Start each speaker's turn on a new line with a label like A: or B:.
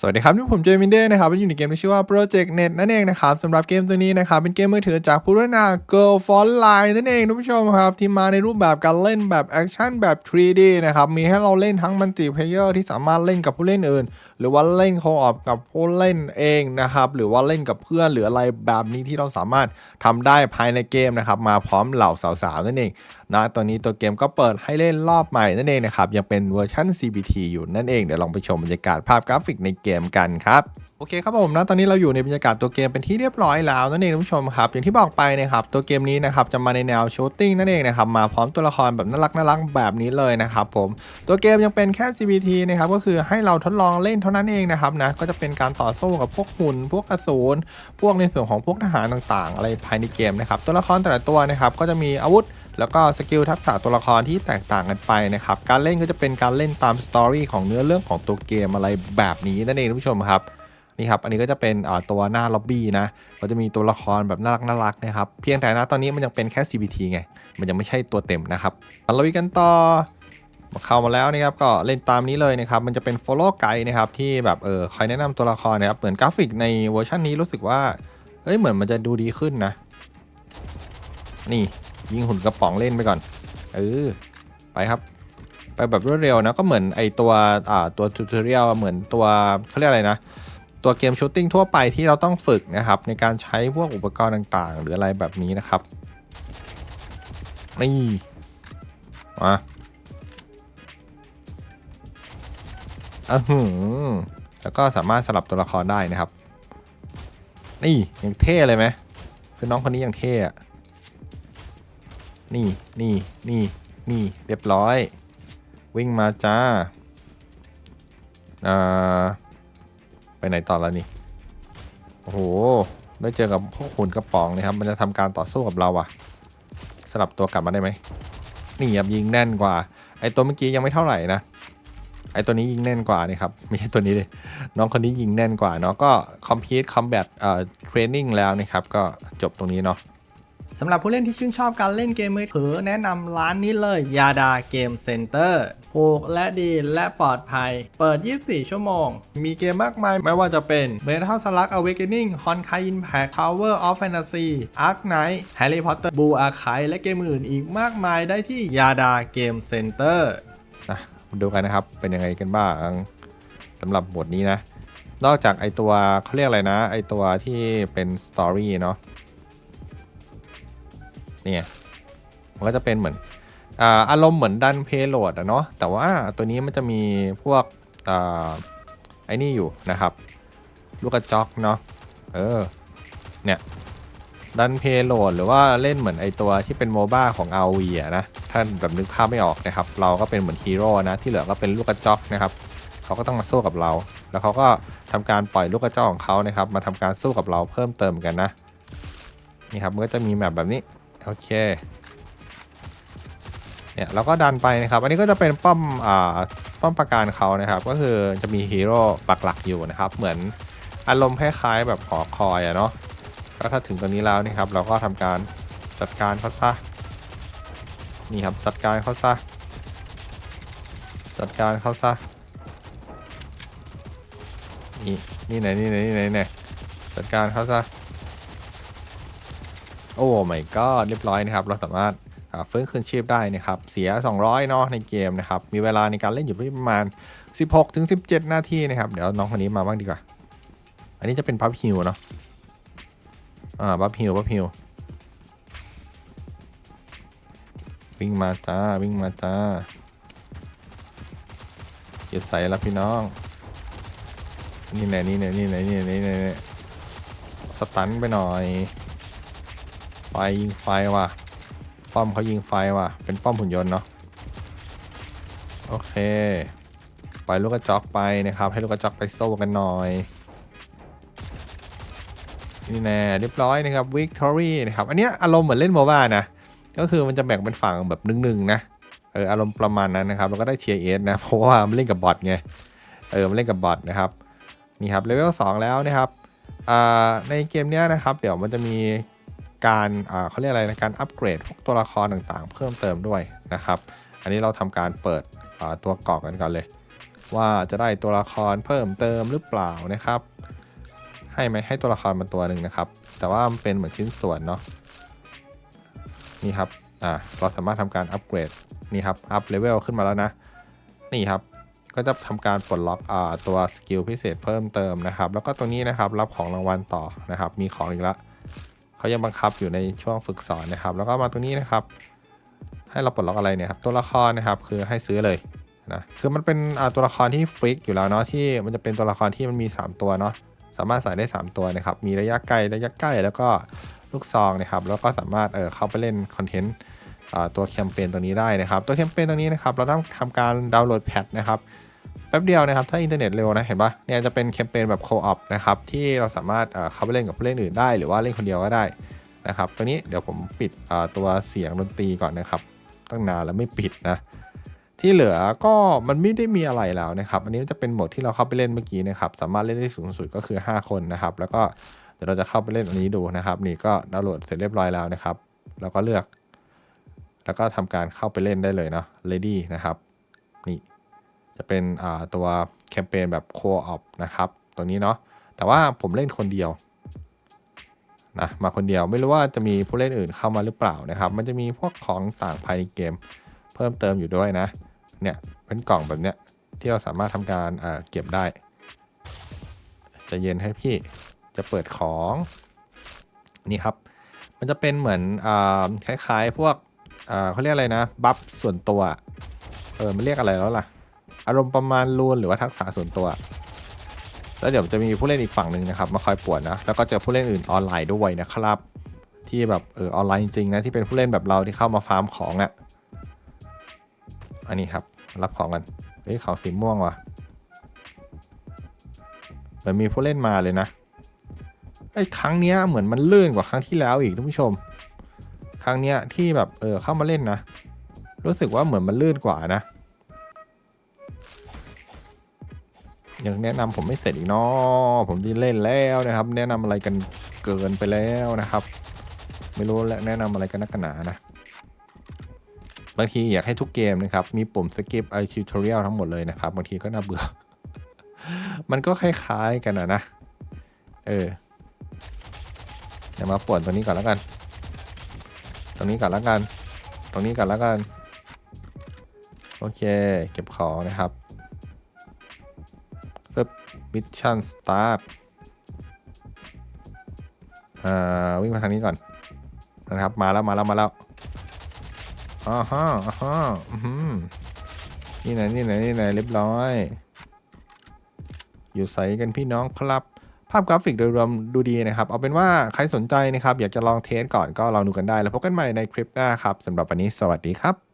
A: สวัสดีครับนี่ผมเจมินเด้นะครับอยู่ในเกมที่ชื่อว่า Project Net นั่นเองนะครับสำหรับเกมตัวนี้นะครับเป็นเกมมือถือจากผู้พัฒนา Girl f o n Line นั่นเองทุกผู้ชมครับ ที่มาในรูปแบบการเล่นแบบแอคชั่นแบบ 3D นะครับมีให้เราเล่นทั้งมัลติเพลเยอร์ที่สามารถเล่นกับผู้เล่นอื่น หรือว่าเล่นโคออปกับผู้เล่นเองนะครับหรือว่าเล่นกับเพื่อนหรืออะไรแบบนี้ที่เราสามารถทำได้ภายในเกมนะครับมาพร้อมเหล่าสาวๆนั่นเองนะตอนนี้ตัวเกมก็เปิดให้เล่นรอบใหม่นั่นเองนะครับยังเป็นเวอร์ชัน CBT อยู่นั่นเองเดี๋ยวลองไปชมบรรยากาศภาพกราฟิกในเกกมกันครับ โอเคครับผมนะตอนนี้เราอยู่ในบรรยากาศตัวเกมเป็นที่เรียบร้อยแล้วนั่นเองท่านผู้ชมครับอย่างที่บอกไปนะครับตัวเกมนี้นะครับจะมาในแนวชูตติ้งนั่นเองนะครับมาพร้อมตัวละครแบบน่ารักน่ารักแบบนี้เลยนะครับผมตัวเกมยังเป็นแค่ CBT นะครับก็คือให้เราทดลองเล่นเท่านั้นเองนะครับนะก็จะเป็นการต่อสู้กับพวกหุ่นพวกอสูรพวกในส่วนของพวกทหารต่างๆ อะไรภายในเกมนะครับตัวละครแต่ละตัวนะครับก็จะมีอาวุธแล้วก็สกิลทักษะตัวละครที่แตกต่างกันไปนะครับการเล่นก็จะเป็นการเล่นตามสตอรี่ของเนื้อเรื่องของตัวเกมอะไรแบบนี้นั่นเองท่านผู้ชมครับ นี่ครับ อันนี้ก็จะเป็นตัวหน้าล็อบบี้นะก็จะมีตัวละครแบบน่ารักน่ารักนะครับ เพียงแต่นะตอนนี้มันยังเป็นแค่ CBT ไง มันยังไม่ใช่ตัวเต็มนะครับมาลุยกันต่อมาเข้ามาแล้วนะครับก็เล่นตามนี้เลยนะครับ มันจะเป็น follow guide นะครับที่แบบเออคอยแนะนำตัวละครนะครับเหมือนกราฟิกในเวอร์ชันนี้รู้สึกว่าเอ้ยเหมือนมันจะดูดีขึ้นนะ นี่ยิงหุ่นกระป๋องเล่นไปก่อนเออไปครับ ไปแบบรวดเร็วนะก็เหมือนไอตัวอ่าตัวทูตอเรียลเหมือนตัวเขาเรียกอะไรนะ ตัวเกมชูตติ้งทั่วไปที่เราต้องฝึกนะครับ ในการใช้พวกอุปกรณ์ต่างๆ หรืออะไรแบบนี้นะครับ นี่มาอือหือแล้วก็สามารถสลับตัวละครได้นะครับ นี่ยังเท่เลยไหมคือน้องคนนี้ยังเท่อะนี่นี่นี่นี่เรียบร้อย วิ่งมาจ้าอ่า ไปไหนต่อแล้วนี่ โอ้โห ได้เจอกับพวกหุ่นกระป๋องนะครับ มันจะทำการต่อสู้กับเราอะสลับตัวกลับมาได้ไหม นี่ยับยิงแน่นกว่า ไอตัวเมื่อกี้ยังไม่เท่าไหร่นะ ไอตัวนี้ยิงแน่นกว่านี่ครับ ไม่ใช่ตัวนี้เลย น้องคนนี้ยิงแน่นกว่าเนาะ ก็คอมพิวต์คอมแบทเอ่อเทรนนิ่งแล้วนะครับ ก็จบตรงนี้เนาะ สำหรับผู้เล่นที่ชื่นชอบการเล่นเกมมือถือแนะนำร้านนี้เลยยาดาเกมเซ็นเตอร์ถูกและดีและปลอดภัย เปิด 24 ชั่วโมง มีเกมมากมายไม่ว่าจะเป็น Metal Slug Awakening Honkai Impact Tower of Fantasy Ark Knight Harry Potter Blue Archive และเกมอื่นอีกมากมายได้ที่ยาดาเกมเซ็นเตอร์นะมาดูกันนะครับ เป็นยังไงกันบ้างสำหรับบทนี้นะ นอกจากไอตัวเขาเรียกอะไรนะ ไอตัวที่เป็นสตอรี่เนาะ นี่ยมันก็จะเป็นเหมือนอารมณ์เหมือนดันเพโหลดอะเนาะแต่ว่าตัวนี้มันจะมีพวกอไอ้นี่อยู่นะครับ ลูกกระจอกเนาะเออเนี่ยดันเพโหลดหรือว่าเล่นเหมือนไอตัวที่เป็นโมบ้าของ RV อะนะถ้าแบบนึกภาพไม่ออกนะครับ เราก็เป็นเหมือนฮีโร่นะ ที่เหลือก็เป็นลูกกระจอกนะครับเขาก็ต้องมาสู้กับเรา แล้วเขาก็ทำการปล่อยลูกกระจอกของเขานะครับ มาทำการสู้กับเราเพิ่มเติมกันนะนี่ครับมันก็จะมีแบบแบบนี้ โอเคเนี่ยเราก็ดันไปนะครับ อันนี้ก็จะเป็นป้อมอ่าป้อมประการเขานะครับ ก็คือจะมีฮีโร่ปักหลักอยู่นะครับ เหมือนอารมณ์คล้ายๆแบบหอคอยอะเนาะก็ถ้าถึงตรงนี้แล้วนี่ครับเราก็ทำการจัดการเขาซะนี่ครับจัดการเขาซะจัดการเขาซะนี่นี่ไหนนี่ไหนนี่ไหนนี่ไหนจัดการเขาซะ โอ้ my god เรียบร้อยนะครับ เราสามารถฟื้นคืนชีพได้นะครับ เสีย 200 เนาะในเกมนะครับ มีเวลาในการเล่นอยู่ที่ประมาณ 16ถึง17 นาทีนะครับ เดี๋ยวน้องคนนี้มาบ้างดีกว่า อันนี้จะเป็นพับฮิวเนาะ อ่าพับฮิวพับฮิววิ่งมาจ้า วิ่งมาจ้าอยู่ใส่แล้วพี่น้อง นี่แน่นี่แน่นี่แน่นี่แน่นี่แน่สตันไปหน่อย ยิงไฟว่ะ ป้อมเขายิงไฟว่ะ เป็นป้อมหุ่นยนต์เนาะ โอเค ปล่อยลูกกระจอกไปนะครับ ให้ลูกกระจอกไปโซ่กันหน่อย นี่แน่เรียบร้อยนะครับ Victory นะครับ อันเนี้ยอารมณ์เหมือนเล่นโมบ้านะ ก็คือมันจะแบ่งเป็นฝั่งแบบหนึ่งๆนะ เอออารมณ์ประมาณนั้นนะครับ แล้วก็ได้เทียร์เอสนะ เพราะว่ามันเล่นกับบอทไง เออมันเล่นกับบอทนะครับ นี่ครับเลเวล2แล้วนะครับอ่าในเกมเนี้ยนะครับ เดี๋ยวมันจะมี การเขาเรียกอะไรนะการอัปเกรดพวกตัวละครต่างๆ เพิ่มเติมด้วยนะครับ อันนี้เราทำการเปิดตัวกรอกกันก่อนเลย ว่าจะได้ตัวละครเพิ่มเติมหรือเปล่านะครับ ให้ไหมให้ตัวละครมาตัวหนึ่งนะครับ แต่ว่ามันเป็นเหมือนชิ้นส่วนเนาะนี่ครับอ่าเราสามารถทำการอัปเกรดนี่ครับอัพเลเวลขึ้นมาแล้วนะนี่ครับก็จะทำการปลดล็อกอตัวสกิลพิเศษเพิ่มเติมนะครับ แล้วก็ตรงนี้นะครับรับของรางวัลต่อนะครับ มีของอีกแล้ว เขายังบังคับอยู่ในช่วงฝึกสอนนะครับ แล้วก็มาตรงนี้นะครับ ให้เราปลดล็อกอะไรเนี่ยครับ ตัวละครนะครับคือให้ซื้อเลยนะคือมันเป็นตัวละครที่ฟริกอยู่แล้วเนาะที่มันจะเป็นตัวละครที่มันมี 3 ตัวเนาะสามารถใส่ได้ 3 ตัวนะครับ มีระยะไกลระยะใกล้แล้วก็ลูกซองนะครับ แล้วก็สามารถเออเข้าไปเล่นคอนเทนต์ตัวแคมเปญตัวนี้ได้นะครับ ตัวแคมเปญตัวนี้นะครับ เราต้องทำการดาวน์โหลดแพทนะครับ แป๊บเดียวนะครับ ถ้าอินเทอร์เน็ตเร็วนะ เห็นปะเนี่ยจะเป็นแคมเปญแบบโคออปนะครับ ที่เราสามารถเข้าไปเล่นกับผู้เล่นอื่นได้หรือว่าเล่นคนเดียวก็ได้นะครับตัวนี้เดี๋ยวผมปิดตัวเสียงดนตรีก่อนนะครับ ตั้งนานแล้วไม่ปิดนะ ที่เหลือก็มันไม่ได้มีอะไรแล้วนะครับ อันนี้จะเป็นโหมดที่เราเข้าไปเล่นเมื่อกี้นะครับ สามารถเล่นได้สูงสุดก็คือ 5 คนนะครับ แล้วก็เดี๋ยวเราจะเข้าไปเล่นอันนี้ดูนะครับ นี่ก็ดาวน์โหลดเสร็จเรียบร้อยแล้วนะครับ แล้วก็เลือก แล้วก็ทำการเข้าไปเล่นได้เลยเนาะ ready นะครับ นี่ จะเป็นตัวแคมเปญแบบ co-op นะครับตรงนี้เนาะแต่ว่าผมเล่นคนเดียวนะมาคนเดียวไม่รู้ว่าจะมีผู้เล่นอื่นเข้ามาหรือเปล่านะครับ มันจะมีพวกของต่างภายในเกม เพิ่มเติมอยู่ด้วยนะเนี่ยเป็นกล่องแบบเนี้ยที่เราสามารถทำการเอ่อเก็บได้ จะเย็นให้พี่จะเปิดของนี่ครับ มันจะเป็นเหมือนอ่าคล้ายๆ พวกเขาเรียกอะไรนะ บัฟส่วนตัวเออมันเรียกอะไรแล้วล่ะ อารมณ์ประมาณรูนหรือว่าทักษะส่วนตัว แล้วเดี๋ยวจะมีผู้เล่นอีกฝั่งหนึ่งนะครับมาคอยปวนนะ แล้วก็เจอผู้เล่นอื่นออนไลน์ด้วยนะครับ ที่แบบเออออนไลน์จริงๆนะที่เป็นผู้เล่นแบบเราที่เข้ามาฟาร์มของอะ่ะ อันนี้ครับรับของกันเฮ้ยของสีม่วงว่ะเหมือนมีผู้เล่นมาเลยนะไอ้ครั้งเนี้ยเหมือนมันลื่นกว่าครั้งที่แล้วอีกท่านผู้ชม ครั้งเนี้ยที่แบบเออเข้ามาเล่นนะ รู้สึกว่าเหมือนมันลื่นกว่านะ ยังแนะนำผมไม่เสร็จอีกเนาะผมจะเล่นแล้วนะครับ แนะนำอะไรกันเกินไปแล้วนะครับ ไม่รู้และแนะนำอะไรกันนักหนานะบางทีอยากให้ทุกเกมนะครับ มีปุ่มสกิปไอทิวทอเรียลทั้งหมดเลยนะครับบางทีก็น่าเบื่อ มันก็คล้ายๆกันนะนะ เออเดี๋ยวมาป่วนตรงนี้ก่อนแล้วกัน ตรงนี้ก่อนแล้วกัน ตรงนี้ก่อนแล้วกัน โอเค เก็บของนะครับ ปึ๊บมิชชั่นสตาร์ทอ่าวิ่งมาทางนี้ก่อนนะครับ มาแล้วมาแล้วมาแล้วอ๋อฮะอ๋อฮะอื้อหือนี่ไหนนี่ไหนนี่ไหนเรียบร้อย อยู่ใสกันพี่น้องครับ ภาพกราฟิกโดยรวมดูดีนะครับ เอาเป็นว่าใครสนใจนะครับ อยากจะลองเทสก่อนก็ลองดูกันได้ แล้วพบกันใหม่ในคลิปหน้าครับสำหรับวันนี้สวัสดีครับ